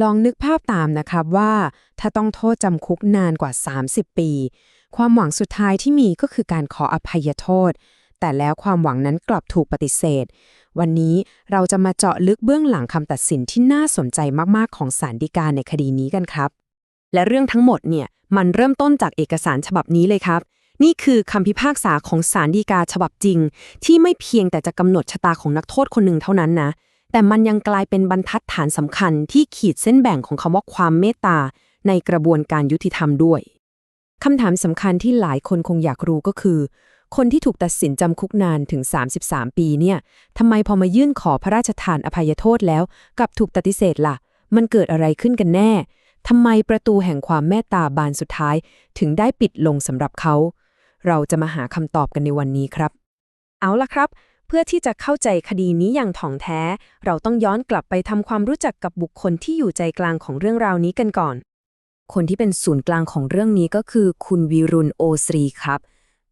ลองนึกภาพตามนะครับว่าถ้าต้องโทษจำคุกนานกว่า 30 ปี ความหวังสุดท้ายที่มีก็คือการขออภัยโทษ แต่แล้วความหวังนั้นกลับถูกปฏิเสธ วันนี้เราจะมาเจาะลึกเบื้องหลังคำตัดสินที่น่าสนใจมาก ๆ ของศาลฎีกาในคดีนี้กันครับ และเรื่องทั้งหมดเนี่ยมันเริ่มต้นจากเอกสารฉบับนี้เลยครับ นี่คือคำพิพากษาของศาลฎีกาฉบับจริง ที่ไม่เพียงแต่จะกำหนดชะตาของนักโทษคนหนึ่งเท่านั้นนะ แต่มันยังกลายเป็นบรรทัดฐานสำคัญที่ขีดเส้นแบ่งของคำว่าความเมตตาในกระบวนการยุติธรรมด้วยคำถามสำคัญที่หลายคนคงอยากรู้ก็คือ คนที่ถูกตัดสินจำคุกนานถึง 33 ปีเนี่ยทำไมพอมายื่นขอพระราชทานอภัยโทษแล้วกลับถูกปฏิเสธล่ะ มันเกิดอะไรขึ้นกันแน่ทำไมประตูแห่งความเมตตาบานสุดท้าย ถึงได้ปิดลงสำหรับเขา เราจะมาหาคำตอบกันในวันนี้ครับ เอาล่ะครับ พื่อที่จะเข้าใจคดีนี้อย่างถ่องแท้ เราต้องย้อนกลับไปทำความรู้จักกับบุคคลที่อยู่ใจกลางของเรื่องราวนี้กันก่อน คนที่เป็นศูนย์กลางของเรื่องนี้ก็คือ คุณวิรุณโอสรีครับ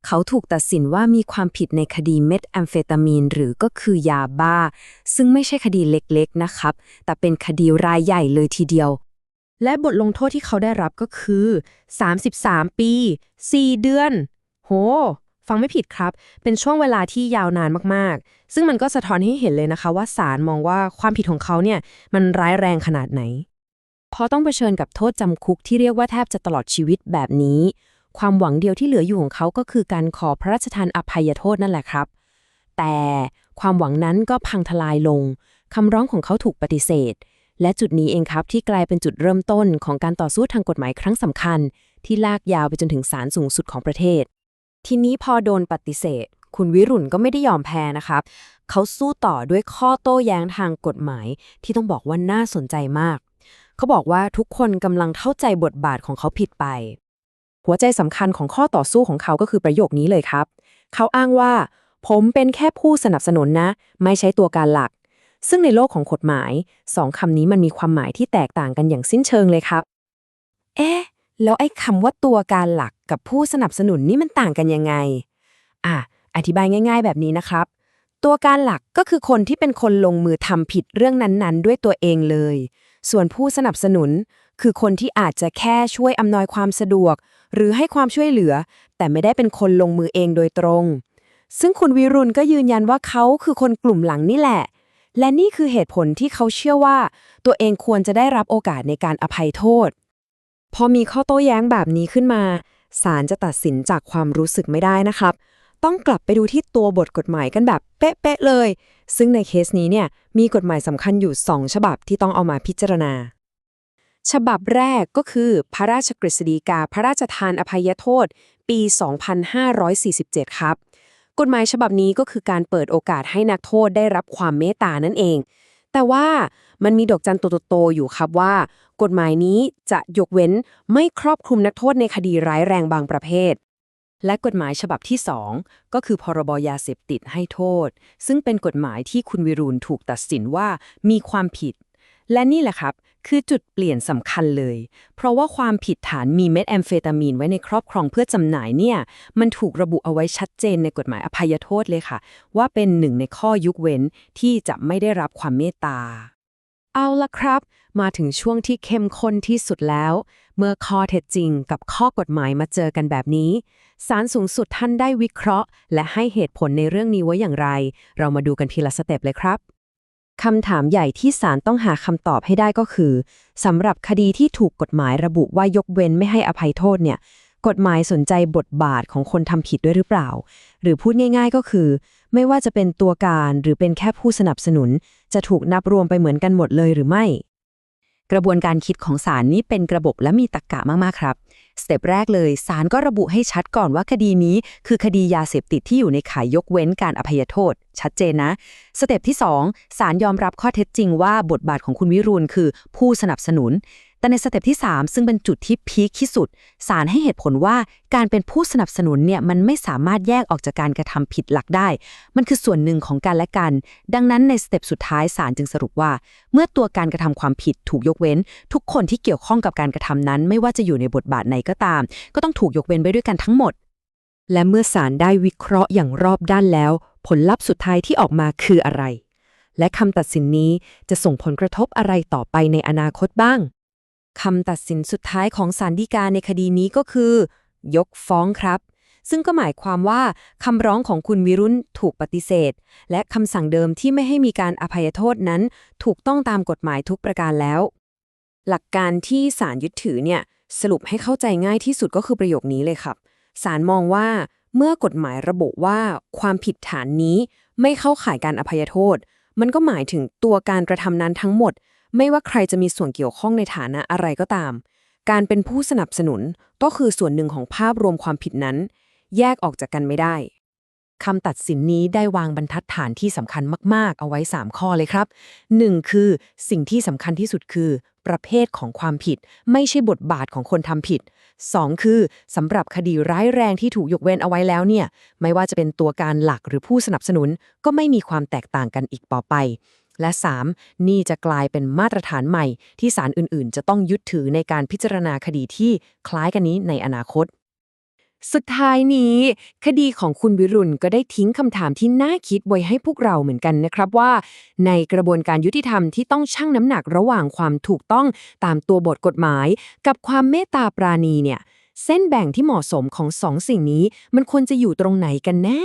เขาถูกตัดสินว่ามีความผิดในคดีเม็ดแอมเฟตามีน หรือก็คือยาบ้า ซึ่งไม่ใช่คดีเล็กๆนะครับ แต่เป็นคดีรายใหญ่เลยทีเดียว และบทลงโทษที่เขาได้รับก็คือ 33 ปี 4 เดือน โห ฟังไม่ผิดครับ เป็นช่วงเวลาที่ยาวนานมากๆ ซึ่งมันก็สะท้อนให้เห็นเลยนะคะ ว่าศาลมองว่าความผิดของเขาเนี่ยมันร้ายแรงขนาดไหน พอต้องเผชิญกับโทษจำคุกที่เรียกว่าแทบจะตลอดชีวิตแบบนี้ ความหวังเดียวที่เหลืออยู่ของเขาก็คือการขอพระราชทานอภัยโทษนั่นแหละครับ แต่ความหวังนั้นก็พังทลายลงคำร้องของเขาถูกปฏิเสธ และจุดนี้เองครับที่กลายเป็นจุดเริ่มต้นของการต่อสู้ทางกฎหมายครั้งสำคัญ ที่ลากยาวไปจนถึงศาลสูงสุดของประเทศ ทีนี้พอโดนปฏิเสธ คุณวิรุณก็ไม่ได้ยอมแพ้นะครับ เขาสู้ต่อด้วยข้อโต้แย้งทางกฎหมาย ที่ต้องบอกว่าน่าสนใจมาก เขาบอกว่าทุกคนกำลังเข้าใจบทบาทของเขาผิดไป หัวใจสำคัญของข้อต่อสู้ของเขาก็คือประโยคนี้เลยครับ เขาอ้างว่า ผมเป็นแค่ผู้สนับสนุนนะ ไม่ใช่ตัวการหลัก ซึ่งในโลกของกฎหมายสองคำนี้มันมีความหมายที่แตกต่างกันอย่างสิ้นเชิงเลยครับ เอ๊ะ แล้วไอ้คำว่าตัวการหลักกับผู้สนับสนุนนี่มันต่างกันยังไง อะ อธิบายง่าย ๆ แบบนี้นะครับ ตัวการหลักก็คือคนที่เป็นคนลงมือทำผิดเรื่องนั้นๆ ด้วยตัวเองเลย ส่วนผู้สนับสนุน คือคนที่อาจจะแค่ช่วยอำนวยความสะดวก หรือให้ความช่วยเหลือ แต่ไม่ได้เป็นคนลงมือเองโดยตรง ซึ่งคุณวิรุณก็ยืนยันว่าเขาคือคนกลุ่มหลังนี่แหละ และนี่คือเหตุผลที่เขาเชื่อว่า ตัวเองควรจะได้รับโอกาสในการอภัยโทษ พอมีข้อโต้แย้งแบบนี้ขึ้นมาศาลจะตัดสินจากความรู้สึกไม่ได้นะครับ ต้องกลับไปดูที่ตัวบทกฎหมายกันแบบเป๊ะๆเลย ซึ่งในเคสนี้เนี่ยมีกฎหมายสำคัญอยู่ 2 ฉบับที่ต้องเอามาพิจารณา ฉบับแรกก็คือ พระราชกฤษฎีกา พระราชทานอภัยโทษ ปี 2547 ครับ กฎหมายฉบับนี้ก็คือการเปิดโอกาสให้นักโทษได้รับความเมตตานั่นเอง แต่ว่ามันมีดอกจันโตๆอยู่ครับว่า กฎหมายนี้จะยกเว้นไม่ครอบคลุมนักโทษในคดีร้ายแรงบางประเภท และกฎหมายฉบับที่ 2 ก็คือพรบยาเสพติดให้โทษ ซึ่งเป็นกฎหมายที่คุณวิรุณถูกตัดสินว่ามีความผิด และนี่แหละครับ คือจุดเปลี่ยนสำคัญเลย เพราะว่าความผิดฐานมีเม็ดแอมเฟตามีนไว้ในครอบครองเพื่อจำหน่ายเนี่ย มันถูกระบุเอาไว้ชัดเจนในกฎหมายอภัยโทษเลยค่ะ ว่าเป็นหนึ่งในข้อยุกเว้นที่จะไม่ได้รับความเมตตา เอาละครับ มาถึงช่วงที่เข้มข้นที่สุดแล้ว เมื่อข้อเท็จจริงกับข้อกฎหมายมาเจอกันแบบนี้ศาลสูงสุดท่านได้วิเคราะห์ และให้เหตุผลในเรื่องนี้ไว้อย่างไร เรามาดูกันทีละสเต็ปเลยครับ คำถามใหญ่ที่ศาลต้องหาคำตอบให้ได้ก็คือสำหรับคดีที่ถูกกฎหมายระบุว่ายกเว้นไม่ให้อภัยโทษเนี่ย กฎหมายสนใจบทบาทของคนทำผิดด้วยหรือเปล่า หรือพูดง่าย ๆก็คือ ไม่ว่าจะเป็นตัวการหรือเป็นแค่ผู้สนับสนุน จะถูกนับรวมไปเหมือนกันหมดเลยหรือไม่ กระบวนการคิดของศาลนี้เป็นระบบและมีตรรกกะมากๆครับ สเต็ปแรกเลยศาลก็ระบุให้ชัดก่อนว่าคดีนี้ คือคดียาเสพติดที่อยู่ในขายยกเว้นการอภัยโทษ ชัดเจนนะ สเต็ปที่2ศาลยอมรับข้อเท็จจริงว่าบทบาทของคุณวิรุณคือผู้สนับสนุน แต่ในสเต็ปที่ 3 ซึ่งเป็นจุดที่พีคที่สุดศาลให้เหตุผลว่าการเป็นผู้สนับสนุนเนี่ยมันไม่สามารถแยกออกจากการกระทำผิดหลักได้ มันคือส่วนหนึ่งของกันและกัน ดังนั้นในสเต็ปสุดท้ายศาลจึงสรุปว่า เมื่อตัวการกระทำความผิดถูกยกเว้น ทุกคนที่เกี่ยวข้องกับการกระทำนั้น ไม่ว่าจะอยู่ในบทบาทไหนก็ตาม ก็ต้องถูกยกเว้นไปด้วยกันทั้งหมด และเมื่อศาลได้วิเคราะห์อย่างรอบด้านแล้ว ผลลัพธ์สุดท้ายที่ออกมาคืออะไรและคำตัดสินนี้จะส่งผลกระทบอะไรต่อไปในอนาคตบ้าง คำตัดสินสุดท้ายของศาลฎีกาในคดีนี้ก็คือ ยกฟ้องครับ ซึ่งก็หมายความว่าคำร้องของคุณวิรุณถูกปฏิเสธ และคำสั่งเดิมที่ไม่ให้มีการอภัยโทษนั้น ถูกต้องตามกฎหมายทุกประการแล้ว หลักการที่ศาลยึดถือเนี่ยสรุปให้เข้าใจง่ายที่สุดก็คือประโยคนี้เลยครับศาลมองว่าเมื่อกฎหมายระบุว่าความผิดฐานนี้ไม่เข้าข่ายการอภัยโทษ มันก็หมายถึงตัวการกระทำนั้นทั้งหมด ไม่ว่าใครจะมีส่วนเกี่ยวข้องในฐานะอะไรก็ตาม การเป็นผู้สนับสนุนก็คือส่วนหนึ่งของภาพรวมความผิดนั้น แยกออกจากกันไม่ได้คำตัดสินนี้ได้วางบรรทัดฐานที่สำคัญมาก ๆ เอาไว้ 3 ข้อเลยครับ 1. คือสิ่งที่สำคัญที่สุดคือ ประเภทของความผิด ไม่ใช่บทบาทของคนทำผิด 2. คือสำหรับคดีร้ายแรงที่ถูกยกเว้นเอาไว้แล้วเนี่ย ไม่ว่าจะเป็นตัวการหลักหรือผู้สนับสนุน ก็ไม่มีความแตกต่างกันอีกต่อไป และ 3. นี่จะกลายเป็นมาตรฐานใหม่ ที่ศาลอื่นๆ จะต้องยึดถือในการพิจารณาคดีที่คล้ายกันนี้ในอนาคต สุดท้ายนี้ คดีของคุณวิรุณก็ได้ทิ้งคำถามที่น่าคิดไว้ให้พวกเราเหมือนกันนะครับว่า ในกระบวนการยุติธรรมที่ต้องชั่งน้ำหนักระหว่างความถูกต้องตามตัวบทกฎหมาย กับความเมตตาปราณีเนี่ยเส้นแบ่งที่เหมาะสมของสองสิ่งนี้ มันควรจะอยู่ตรงไหนกันแน่